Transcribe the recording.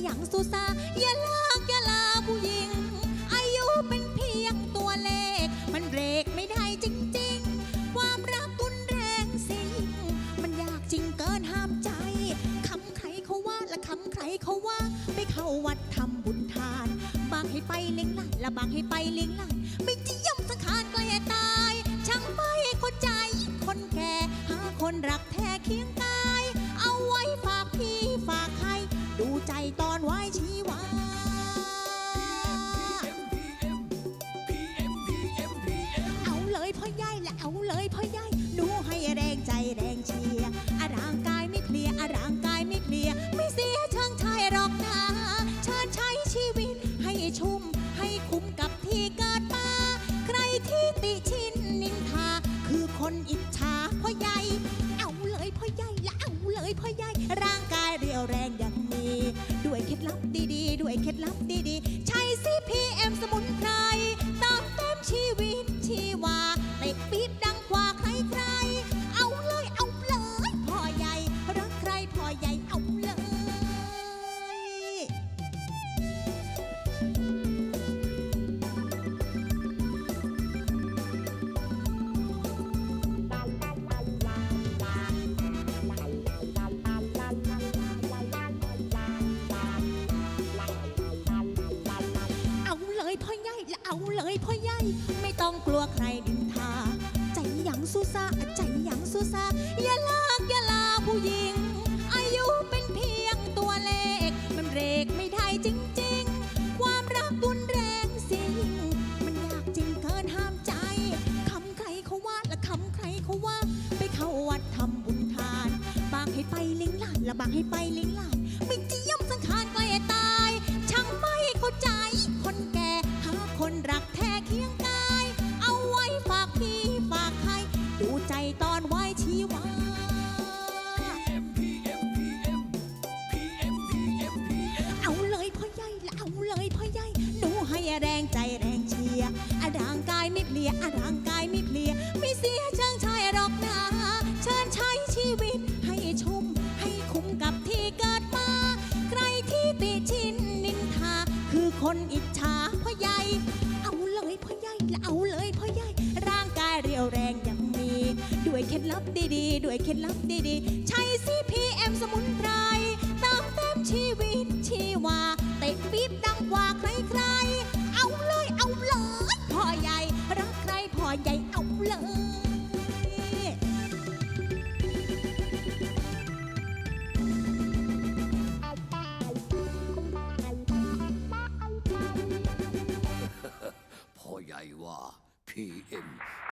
ใจหยังสู้ซาอย่าลากอย่าลาผู้หญิง อายุเป็นเพียงตัวเลข มันเบรกไม่ได้จริงๆ ความรักรุนแรงสิงมันยากจริงเกินห้ามใจคำใครเขาว่าและคำใครเขาว่าไปเข้าวัดทำบุญทาน บางให้ไปเลี้ยงหลานและบางให้ไปเลี้ยงหลาน เกิดมา ใครที่ติชินนินทา คือคนอิจฉาพ่อใหญ่ เอาเลยพ่อใหญ่และเอาเลยพ่อใหญ่ ร่างกายเรียวแรงอย่างนี้ ด้วยเคล็ดลับดีๆ ด้วยเคล็ดลับดีๆ พ่อใหญ่ไม่ต้องกลัวใครดินทา ใจหยังสู้ซาใจหยังสู้ซาอย่าลากอย่าลาผู้หญิง อายุเป็นเพียงตัวเลข มันเรกไม่ได้จริง ๆ ความรักรุนแรงสิงมันยากจริงเกินห้ามใจคำใครเขาว่าและคำใครเขาว่า ไปเข้าวัดทำบุญทาน บางให้ไปเลี้ยงหลานและบางให้ไปเลี้ยงหลาน เคียงกาย เอาไว้ฝากพี่ฝากใครดูใจตอนไว้ชีวาเอาเลยพ่อใหญ่และเอาเลยพ่อใหญ่หนูให้แรงใจแรงเชียร์อะร่างกายไม่เพลียอะร่างกายไม่เพลียไม่เสียเชิงชายหรอกนะเชิญใช้ชีวิตให้ชุ่มให้คุ้มกับที่เกิดมา ใครที่ติชินนินทา คือคนอิจฉาพ่อใหญ่เอาย พ่อใหญ่และเอาเลยพ่อใหญ่ร่างกายเรียวแรงยังมี ด้วยเคล็ดลับดีๆ ด้วยเคล็ดลับดีๆ ใช้ซีพีเอ็มสมุนไพรเติมเต็มชีวิตชีวาเตะปี๊บ PM